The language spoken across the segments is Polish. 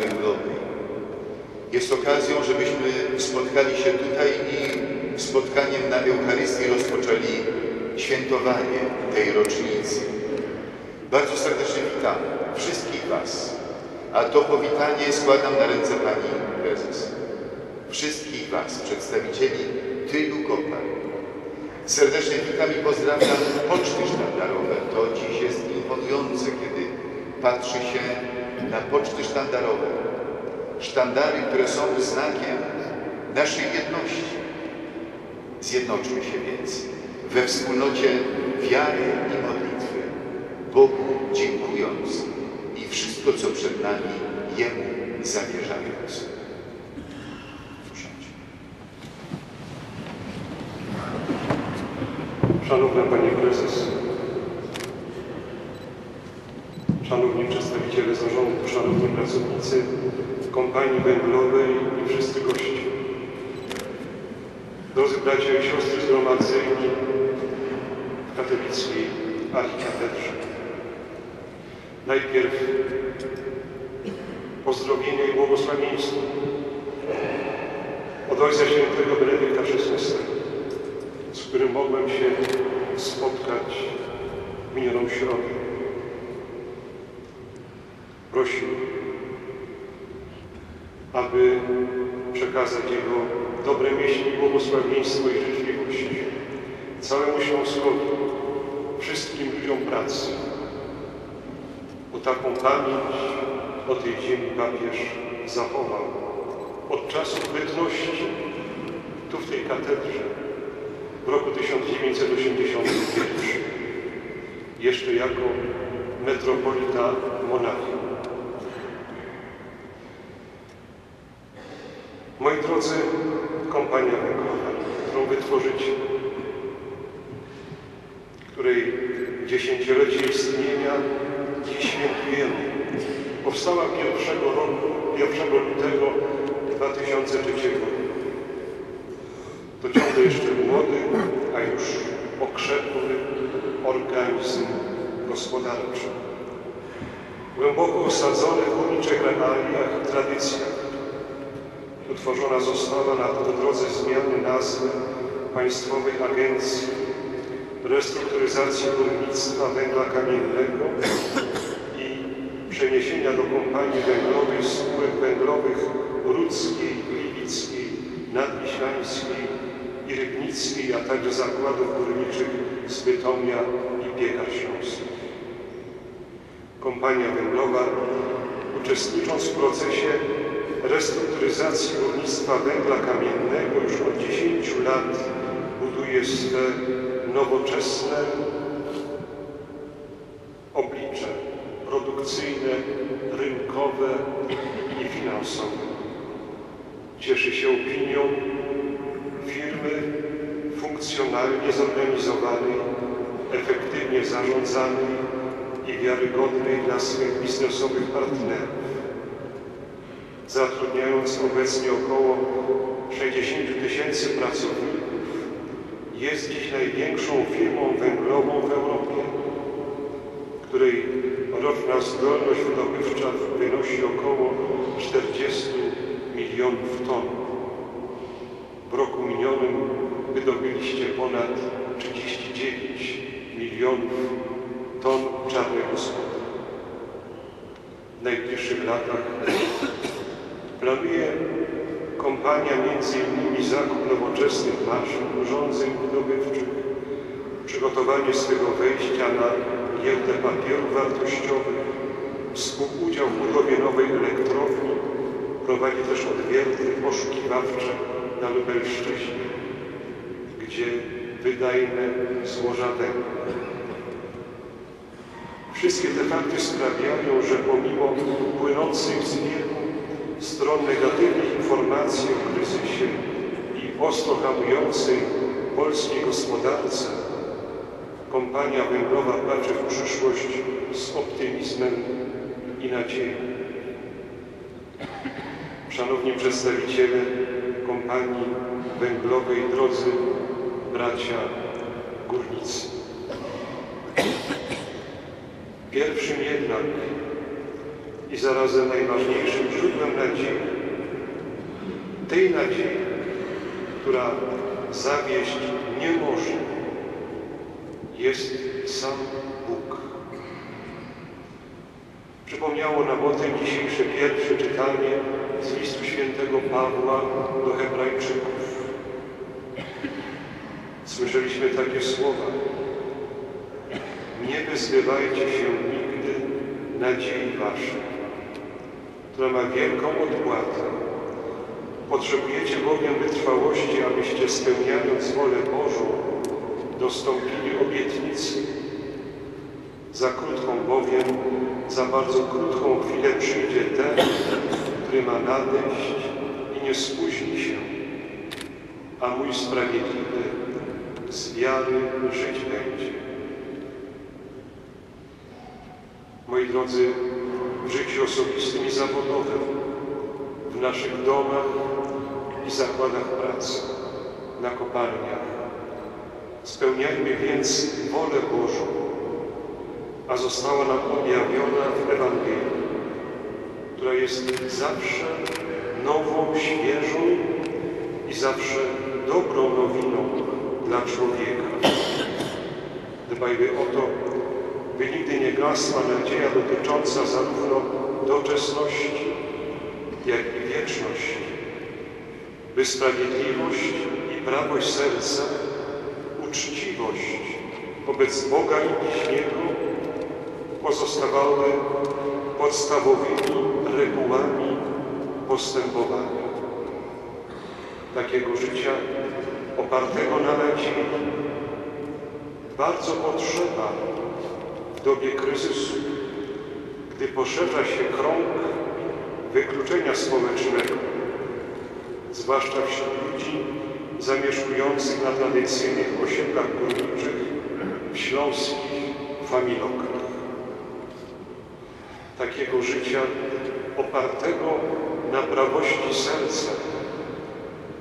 węglowej. Jest okazją, żebyśmy spotkali się tutaj i spotkaniem na Eucharystii rozpoczęli świętowanie tej rocznicy. Bardzo serdecznie witam wszystkich Was, a to powitanie składam na ręce Pani Prezes. Wszystkich Was, przedstawicieli tylu kopalń. Serdecznie witam i pozdrawiam poczty sztandarowe. To dziś jest imponujące, kiedy patrzy się na poczty sztandarowe. Sztandary, które są znakiem naszej jedności. Zjednoczmy się więc we wspólnocie wiary i modlitwy, Bogu dziękując i wszystko, co przed nami, Jemu zawierzając. Szanowna Pani Prezes, Szanowni przedstawiciele zarządu, Szanowni pracownicy kompanii węglowej i wszyscy goście. Drodzy bracia i siostry zgromadzeni w katolickiej archikatedrze. Najpierw pozdrowienia i błogosławieństwo od Ojca Świętego Benedykta XVI z którym mogłem się spotkać w minioną środę. Prosił, aby przekazać Jego dobre myśli, błogosławieństwo i życzliwość całemu Śląskowi, wszystkim ludziom pracy. Bo taką pamięć o tej ziemi papież zachował od czasu bytności tu w tej katedrze w roku 1981, jeszcze jako metropolita Monachium. Moi drodzy, kompania węglowa, którą wytworzycie, której dziesięciolecie istnienia dziś świętujemy, powstała 1 roku, 1 lutego 2003 roku to ciągle jeszcze młody, a już okrzepły organizm gospodarczy. Głęboko osadzony w górniczych realiach i tradycjach. Utworzona została na drodze zmiany nazwy Państwowej Agencji Restrukturyzacji Górnictwa Węgla Kamiennego przeniesienia do kompanii węglowej spółek węglowych Rudzkiej, Gliwickiej, Nadwiślańskiej i Rybnickiej, a także zakładów górniczych z Bytomia i Piekar Śląskich. Kompania węglowa, uczestnicząc w procesie restrukturyzacji górnictwa węgla kamiennego już od 10 lat buduje swe nowoczesne rynkowe i finansowe. Cieszy się opinią firmy funkcjonalnie zorganizowanej, efektywnie zarządzanej i wiarygodnej dla swych biznesowych partnerów. Zatrudniając obecnie około 60 tysięcy pracowników, jest dziś największą firmą węglową w Europie, której roczna zdolność wydobywcza wynosi około 40 milionów ton. W roku minionym wydobyliście ponad 39 milionów ton czarnego złota. W najbliższych latach planuje kompania innymi zakup nowoczesnych maszyn, urządzeń wydobywczych, przygotowanie swego wejścia na giełdę papierów wartościowych, współudział w budowie nowej elektrowni, prowadzi też odwierty poszukiwawcze na Lubelszczyźnie, gdzie wydajne złoża węgla. Wszystkie te fakty sprawiają, że pomimo płynących z wielu stron negatywnych informacji o kryzysie i ostro hamującej polskiej gospodarce, kompania węglowa patrzy w przyszłość z optymizmem i nadzieją. Szanowni przedstawiciele kompanii węglowej, drodzy bracia górnicy. Pierwszym jednak i zarazem najważniejszym źródłem nadziei. Tej nadziei, która zawieść nie może, jest sam Bóg. Przypomniało nam o tym dzisiejsze pierwsze czytanie z listu świętego Pawła do Hebrajczyków. Słyszeliśmy takie słowa. Nie wyzbywajcie się nigdy nadziei waszej, która ma wielką odpłatę. Potrzebujecie bowiem wytrwałości, abyście spełniając wolę Bożą, dostąpili obietnicy. Za krótką bowiem, za bardzo krótką chwilę przyjdzie ten, który ma nadejść i nie spóźni się, a mój sprawiedliwy z wiary żyć będzie. Moi drodzy, w życiu osobistym i zawodowym, w naszych domach i zakładach pracy, na kopalniach, spełniajmy więc wolę Bożą, a została nam objawiona w Ewangelii, która jest zawsze nową, świeżą i zawsze dobrą nowiną dla człowieka. Dbajmy o to, by nigdy nie gasła nadzieja dotycząca zarówno doczesności, jak i wieczności, by sprawiedliwość i prawość serca, uczciwość wobec Boga i bliźniego pozostawały podstawowymi regułami postępowania. Takiego życia opartego na nadziei bardzo potrzeba w dobie kryzysu, gdy poszerza się krąg wykluczenia społecznego, zwłaszcza wśród ludzi zamieszkujących na tradycyjnych osiedlach górniczych w śląskich familokach. Takiego życia opartego na prawości serca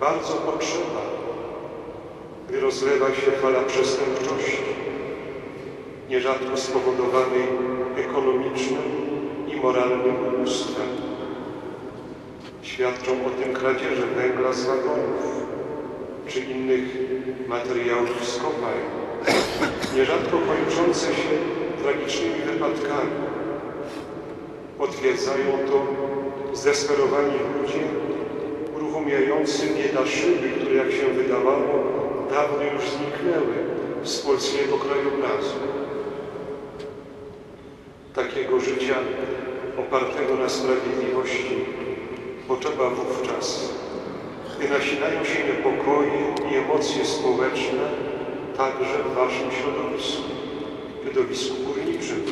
bardzo potrzeba, gdy rozlewa się fala przestępczości, nierzadko spowodowanej ekonomicznym i moralnym ubóstwem. Świadczą o tym kradzieże węgla z wagonów czy innych materiałów z kopalń, nierzadko kończące się tragicznymi wypadkami. Potwierdzają to zdesperowani ludzie, uruchamiający bieda szyby, które, jak się wydawało, dawno już zniknęły z polskiego krajobrazu. Takiego życia opartego na sprawiedliwości potrzeba wówczas, gdy nasilają się niepokoje i emocje społeczne także w Waszym środowisku, środowisku górniczym.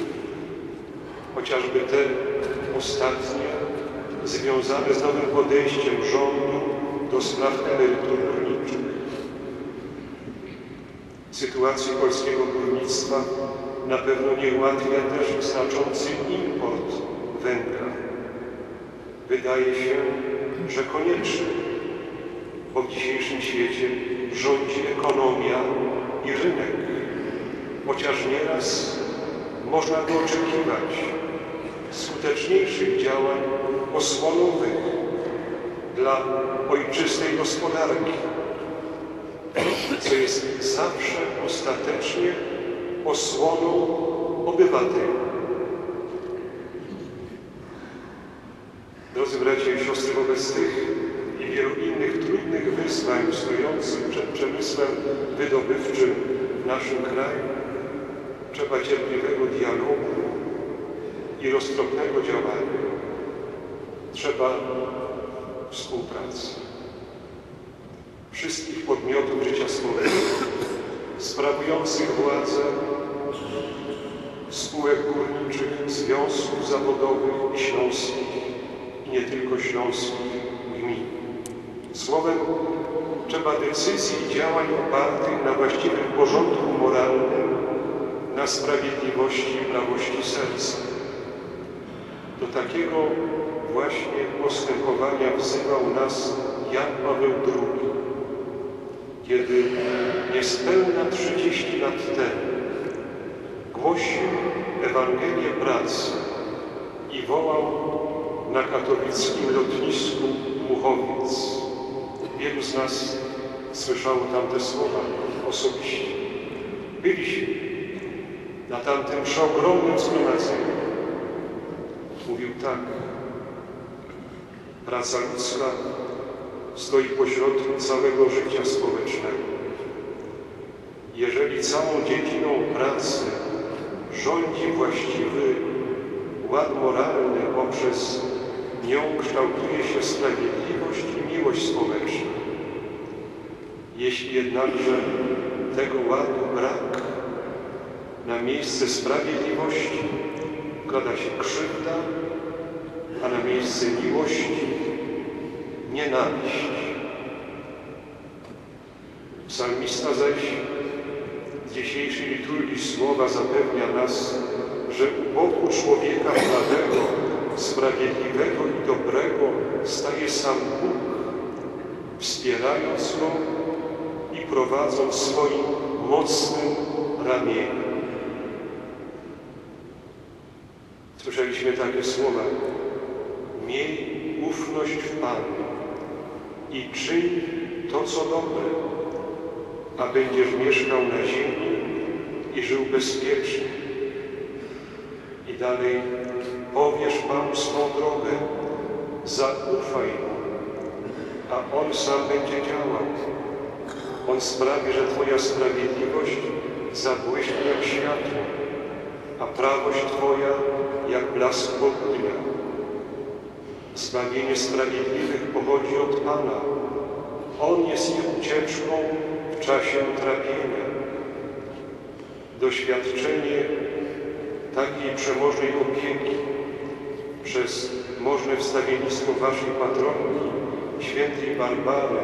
Chociażby te ostatnie związane z nowym podejściem rządu do spraw emerytur górniczych. Sytuacji polskiego górnictwa na pewno nie ułatwia też znaczący import węgla. Wydaje się, że konieczny, bo w dzisiejszym świecie rządzi ekonomia i rynek, chociaż nieraz można by oczekiwać skuteczniejszych działań osłonowych dla ojczystej gospodarki, co jest zawsze ostatecznie osłoną obywateli. Drodzy bracia i siostry, wobec tych stojących przed przemysłem wydobywczym w naszym kraju trzeba cierpliwego dialogu i roztropnego działania. Trzeba współpracy wszystkich podmiotów życia społecznego, sprawujących władzę, spółek górniczych, związków zawodowych i śląskich, nie tylko śląskich gmin. Słowem, trzeba decyzji i działań opartych na właściwym porządku moralnym, na sprawiedliwości i prawości serca. Do takiego właśnie postępowania wzywał nas Jan Paweł II, kiedy niespełna 30 lat temu głosił Ewangelię pracy i wołał na katowickim lotnisku Muchowiec. Wielu z nas słyszało tamte słowa osobiście. Byliśmy na tamtym przeogromnym zgromadzeniu. Mówił tak. Praca ludzka stoi pośrodku całego życia społecznego. Jeżeli całą dziedziną pracy rządzi właściwy ład moralny, poprzez nią kształtuje się sprawiedliwość i miłość społeczna. Jeśli jednakże tego ładu brak, na miejsce sprawiedliwości wkłada się krzywda, a na miejsce miłości nienawiść. Psalmista zaś z dzisiejszej liturgii słowa zapewnia nas, że u boku człowieka prawego, sprawiedliwego i dobrego staje sam Bóg, wspierając go i prowadząc swoim mocnym ramieniem. Słyszeliśmy takie słowa. Miej ufność w Panu i czyń to, co dobre, a będziesz mieszkał na ziemi i żył bezpiecznie. I dalej powiesz Panu swą drogę, zaufaj Mu, a On sam będzie działał. On sprawi, że Twoja sprawiedliwość zabłyśnie jak światło, a prawość Twoja jak blask południa. Zbawienie sprawiedliwych pochodzi od Pana. On jest ich ucieczką w czasie utrapienia. Doświadczenie takiej przemożnej opieki przez możne wstawiennictwo Waszej patronki, świętej Barbary,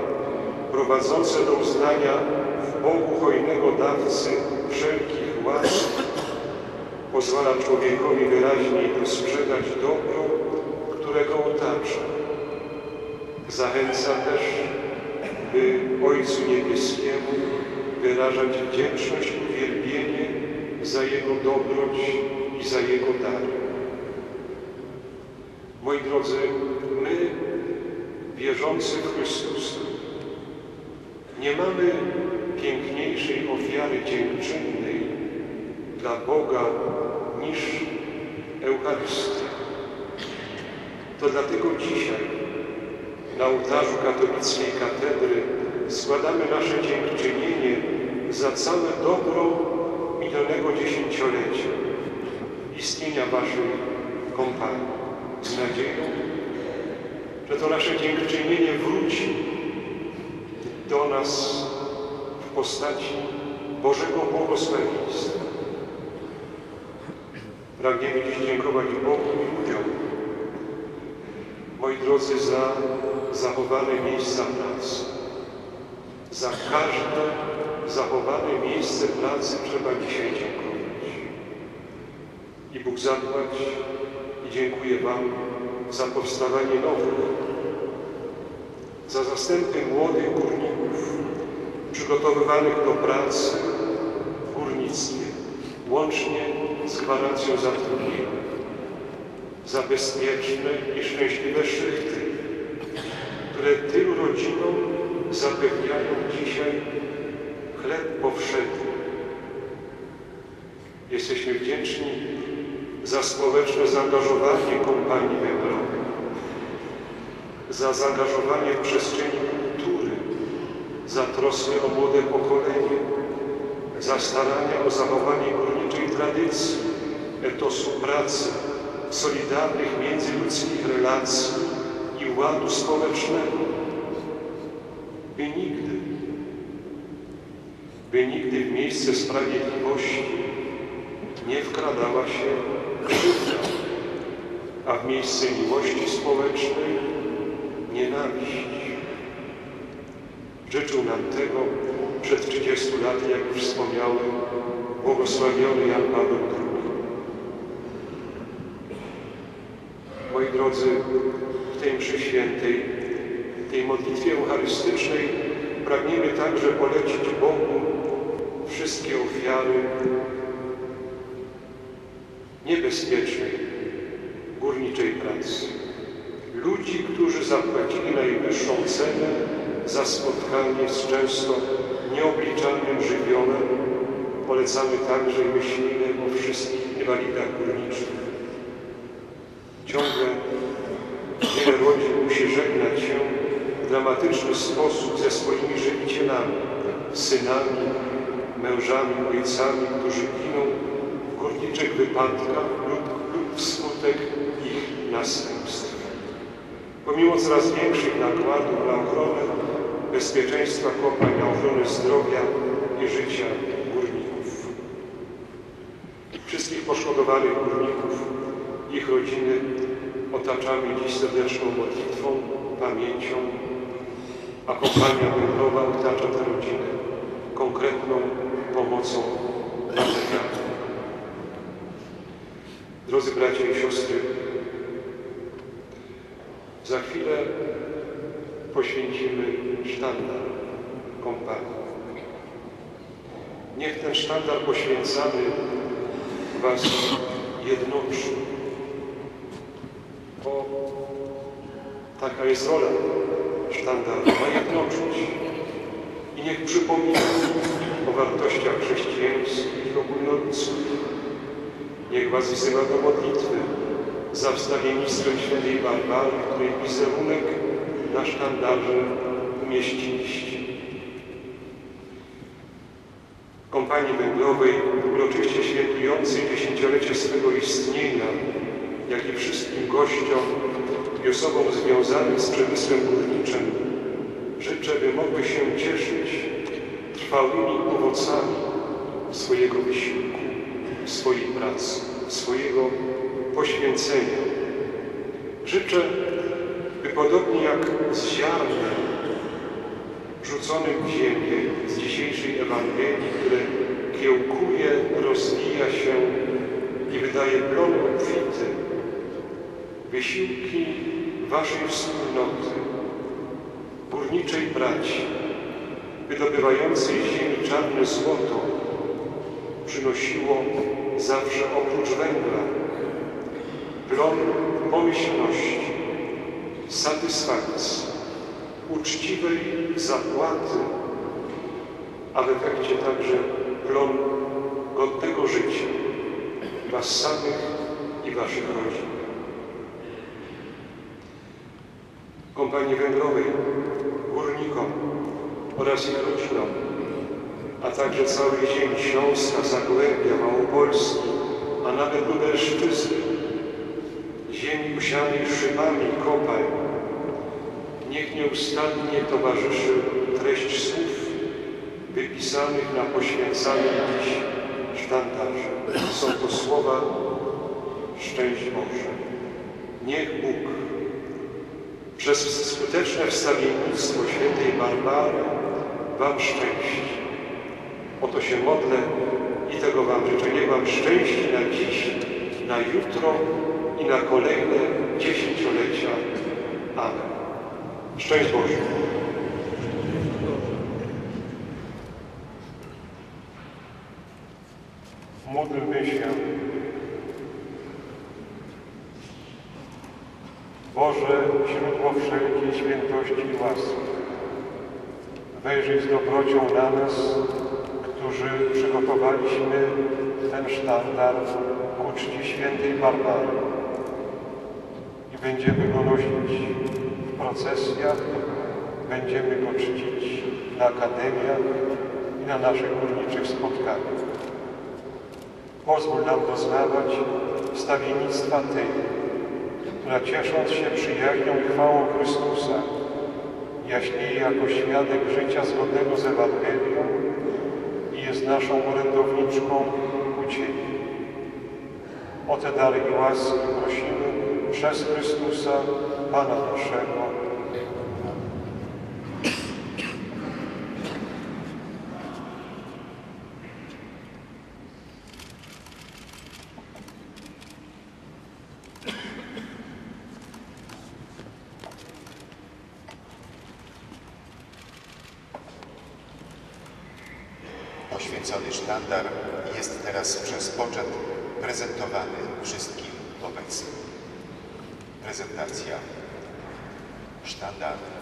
prowadzące do uznania w Bogu hojnego dawcy wszelkich łask, pozwala człowiekowi wyraźniej dostrzegać dobro, którego otacza. Zachęca też, by Ojcu Niebieskiemu wyrażać wdzięczność i uwielbienie za Jego dobroć i za Jego dar. Moi drodzy, my, wierzący w Chrystusa, nie mamy piękniejszej ofiary dziękczynnej dla Boga niż Eucharystia. To dlatego dzisiaj na ołtarzu katolickiej katedry składamy nasze dziękczynienie za całe dobro minionego dziesięciolecia istnienia Waszej kompanii. Z nadzieją, że to nasze dziękczynienie wróci do nas w postaci Bożego błogosławieństwa. Pragniemy dziś dziękować Bogu i ludziom, moi drodzy, za zachowane miejsca pracy. Za każde zachowane miejsce pracy trzeba dzisiaj dziękować. I Bóg zadbać dziękuję Wam za powstawanie nowych, za zastępy młodych górników przygotowywanych do pracy w górnictwie, łącznie z gwarancją zatrudnienia, za bezpieczne i szczęśliwe szychty, które tym rodzinom zapewniają dzisiaj chleb powszedni. Jesteśmy wdzięczni za społeczne zaangażowanie kompanii węglowej, za zaangażowanie w przestrzeni kultury, za troskę o młode pokolenie, za starania o zachowanie górniczej tradycji, etosu pracy, solidarnych międzyludzkich relacji i ładu społecznego, by nigdy, by nigdy w miejsce sprawiedliwości nie wkradała się a w miejsce miłości społecznej nienawiść. Życzył nam tego przed 30 laty, jak już wspomniałem, błogosławiony Jan Paweł II. Moi drodzy, w tej mszy świętej, w tej modlitwie eucharystycznej pragniemy także polecić Bogu wszystkie ofiary niebezpiecznej górniczej pracy. ludzi, którzy zapłacili najwyższą cenę za spotkanie z często nieobliczalnym żywiołem. Polecamy także i myślimy o wszystkich inwalidach górniczych. Ciągle wiele rodzin musi żegnać się w dramatyczny sposób ze swoimi żywicielami, synami, mężami, ojcami, którzy giną w górniczych wypadkach lub, lub wskutek ich następstw. Pomimo coraz większych nakładów na ochronę bezpieczeństwa kopalń, na ochronę zdrowia i życia górników. Wszystkich poszkodowanych górników, ich rodziny otaczamy dziś serdeczną modlitwą, pamięcią, a kopalnia węglowa otacza te rodziny konkretną pomocą materialną. Drodzy bracia i siostry, za chwilę poświęcimy sztandar kompanii. Niech ten sztandar poświęcany Was jednoczy. Bo taka jest rola sztandaru, ma jednoczyć. I niech przypomina o wartościach chrześcijańskich ogólnoludzkich. Niech Was wzywa do modlitwy za wstawiennictwem świętej Barbary, której wizerunek na sztandarze umieściliście. Kompanii Węglowej, uroczyście świętującej dziesięciolecie swego istnienia, jak i wszystkim gościom i osobom związanym z przemysłem górniczym, życzę, by mogły się cieszyć trwałymi owocami swojego wysiłku, swojej pracy, swojego poświęcenia. Życzę, by podobnie jak z ziarnem rzuconym w ziemię z dzisiejszej Ewangelii, które kiełkuje, rozwija się i wydaje plon obfity, wysiłki Waszej wspólnoty, górniczej braci, wydobywającej z ziemi czarne złoto, przynosiło zawsze oprócz węgla plon pomyślności, satysfakcji, uczciwej zapłaty, a w efekcie także plon godnego życia Was samych i Waszych rodzin. Kompanii Węglowej, górnikom oraz ich rodzinom, a także całej ziemi Śląska, Zagłębia, Małopolski, a nawet Lubelszczyzny, ziemi usianej szybami kopalń, niech nieustannie towarzyszy treść słów wypisanych na poświęcanym dziś sztandarze. Są to słowa szczęść Boże. Niech Bóg przez skuteczne wstawiennictwo świętej Barbary Wam szczęści. Oto się modlę i tego Wam życzę. Niech Wam szczęści na dziś, na jutro i na kolejne dziesięciolecia. Amen. Szczęść Boże. Módlmy się. Boże, źródło wszelkiej świętości i łaski, wejrzyj z dobrocią na nas, którzy przygotowaliśmy ten sztandar ku czci świętej Barbary i będziemy go nosić w procesjach, będziemy go czcić na akademiach i na naszych górniczych spotkaniach. Pozwól nam doznawać stawiennictwa tej, która ciesząc się przyjaźnią chwałą Chrystusa, jaśnieje jako świadek życia zgodnego z Ewangelią naszą orędowniczką ku Ciebie. O te dary i łaski prosimy przez Chrystusa, Pana naszego. Poświęcony sztandar jest teraz przez poczet prezentowany wszystkim obecnym. Prezentacja sztandary.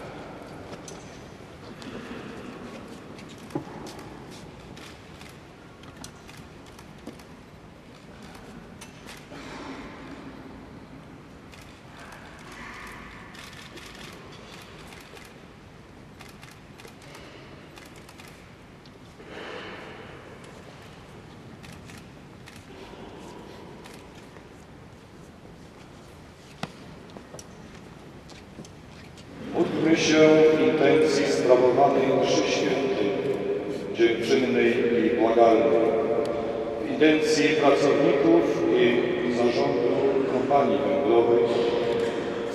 Módlmy się w intencji sprawowanej mszy świętej, dziękczynnej i błagalnej, w intencji pracowników i zarządu kompanii węglowej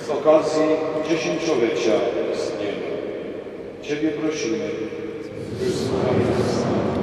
z okazji dziesięciolecia istnienia. Ciebie prosimy, wysłuchaj nas.